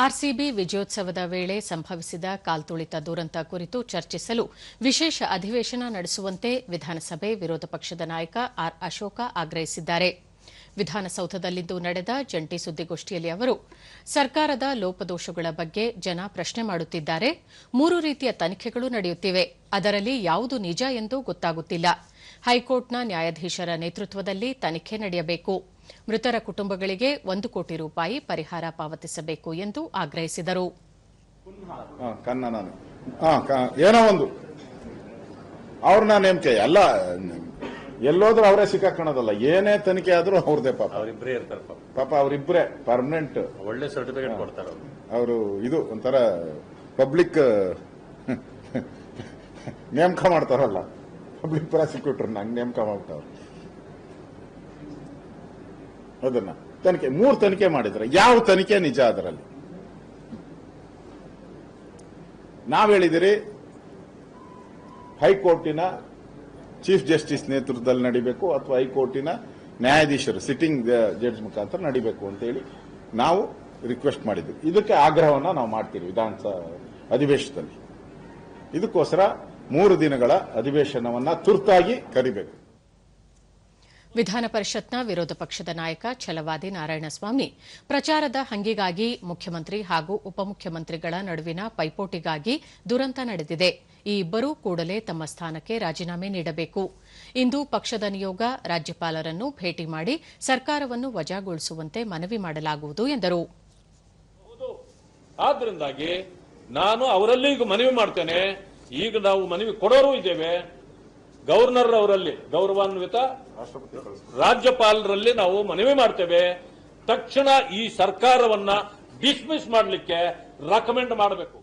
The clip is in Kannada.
ಆರ್ಸಿಬಿ ವಿಜಯೋತ್ಸವದ ವೇಳೆ ಸಂಭವಿಸಿದ ಕಾಲ್ತುಳಿತ ದುರಂತ ಕುರಿತು ಚರ್ಚಿಸಲು ವಿಶೇಷ ಅಧಿವೇಶನ ನಡೆಸುವಂತೆ ವಿಧಾನಸಭೆ ವಿರೋಧ ಪಕ್ಷದ ನಾಯಕ ಆರ್ ಅಶೋಕ ಆಗ್ರಹಿಸಿದ್ದಾರೆ. ವಿಧಾನಸೌಧದಲ್ಲಿಂದು ನಡೆದ ಜಂಟಿ ಸುದ್ದಿಗೋಷ್ಠಿಯಲ್ಲಿ ಅವರು, ಸರ್ಕಾರದ ಲೋಪದೋಷಗಳ ಬಗ್ಗೆ ಜನ ಪ್ರಶ್ನೆ ಮಾಡುತ್ತಿದ್ದಾರೆ. ಮೂರು ರೀತಿಯ ತನಿಖೆಗಳು ನಡೆಯುತ್ತಿವೆ. ಅದರಲ್ಲಿ ಯಾವುದು ನಿಜ ಎಂದು ಗೊತ್ತಾಗುತ್ತಿಲ್ಲ. ಹೈಕೋರ್ಟ್ನ ನ್ಯಾಯಾಧೀಶರ ನೇತೃತ್ವದಲ್ಲಿ ತನಿಖೆ ನಡೆಯಬೇಕು. ಮೃತರ ಕುಟುಂಬಗಳಿಗೆ ಒಂದು ಕೋಟಿ ರೂಪಾಯಿ ಪರಿಹಾರ ಪಾವತಿಸಬೇಕು ಎಂದು ಆಗ್ರಹಿಸಿದರು. ಹಾ, ಕನ್ನ ನಾನು. ಹಾ, ಕ- ಏನೋ ಒಂದು. ಅವ್ರನ್ನ ನೇಮಕೆ ಎಲ್ಲ ಎಲ್ಲೋದ್ರೂ ಅವರೇ ಸಿಕ್ಕಾಕೊಳ್ಳೋದಲ್ಲ. ಏನೇ ತನಿಖೆ ಆದ್ರೂ ಅವ್ರದೇ ಪಾಪ. ಅವರಿಬ್ಬರೇ ಇರ್ತಾರೆ ಪಾಪ. ಅವರಿಬ್ಬರೇ ಪರ್ಮನೆಂಟ್ ಒಳ್ಳೆ ಸರ್ಟಿಫಿಕೇಟ್ ಕೊಡ್ತಾರೆ ಅವ್ರು. ಅವರು ಇದು ಒಂಥರ ಪಬ್ಲಿಕ್ ನೇಮಕ ಮಾಡ್ತಾರಲ್ಲ. ಪಬ್ಲಿಕ್ ಪ್ರಾಸಿಕ್ಯೂಟರ್ ನಂಗೆ ನೇಮಕ ಮಾಡ್ತಾವ್ರು. ಅದನ್ನ. ತನಿಖೆ, ಮೂರು ತನಿಖೆ ಮಾಡಿದ್ರೆ. ಯಾವ ತನಿಖೆ? ನಿಜ ಅದರಲ್ಲಿ. ನಾವ್ ಹೇಳಿದಿರಿ, ಹೈಕೋರ್ಟಿನ ಚೀಫ್ ಜಸ್ಟಿಸ್ ನೇತೃತ್ವದಲ್ಲಿ ನಡಿಬೇಕು ಅಥವಾ ಹೈಕೋರ್ಟಿನ ನ್ಯಾಯಾಧೀಶರು, ಸಿಟ್ಟಿಂಗ್ ಜಡ್ಜ್ ಮುಖಾಂತರ ನಡಿಬೇಕು ಅಂತ ಹೇಳಿ ನಾವು ರಿಕ್ವೆಸ್ಟ್ ಮಾಡಿದ್ವಿ. ಇದಕ್ಕೆ ಆಗ್ರಹವನ್ನ ನಾವು ಮಾಡ್ತೀವಿ ವಿಧಾನಸಭಾ ಅಧಿವೇಶನದಲ್ಲಿ. ಇದಕ್ಕೋಸ್ಕರ ಮೂರು ದಿನಗಳ ಅಧಿವೇಶನವನ್ನ ತುರ್ತಾಗಿ ಕರಿಬೇಕು. ವಿಧಾನ ಪರಿಷತ್ನ ವಿರೋಧ ಪಕ್ಷದ ನಾಯಕ ಛಲವಾದಿ ನಾರಾಯಣಸ್ವಾಮಿ ಪ್ರಚಾರದ ಹಂಗಿಗಾಗಿ ಮುಖ್ಯಮಂತ್ರಿ ಹಾಗೂ ಉಪಮುಖ್ಯಮಂತ್ರಿಗಳ ನಡುವಿನ ಪೈಪೋಟಿಗಾಗಿ ದುರಂತ ನಡೆದಿದೆ. ಈ ಇಬ್ಬರೂ ಕೂಡಲೇ ತಮ್ಮ ಸ್ಥಾನಕ್ಕೆ ರಾಜೀನಾಮೆ ನೀಡಬೇಕು. ಇಂದು ಪಕ್ಷದ ನಿಯೋಗ ರಾಜ್ಯಪಾಲರನ್ನು ಭೇಟಿ ಮಾಡಿ ಸರ್ಕಾರವನ್ನು ವಜಾಗೊಳಿಸುವಂತೆ ಮನವಿ ಮಾಡಲಾಗುವುದು ಎಂದರು. ನಾನು ಅವರಲ್ಲಿ ಮನವಿ ಮಾಡ್ತೇನೆ. ಈಗ ನಾವು ಮನವಿ ಕೊಡೋರು ಇದ್ದೇವೆ. ಗವರ್ನರ್ ಅವರಲ್ಲಿ ಗೌರವಾನ್ವಿತ ರಾಜ್ಯಪಾಲರಲ್ಲಿ ನಾವು ಮನವಿ ಮಾಡ್ತೇವೆ. ತಕ್ಷಣ ಈ ಸರ್ಕಾರವನ್ನ ಡಿಸ್ಮಿಸ್ ಮಾಡಲಿಕ್ಕೆ ರೆಕಮೆಂಡ್ ಮಾಡಬೇಕು.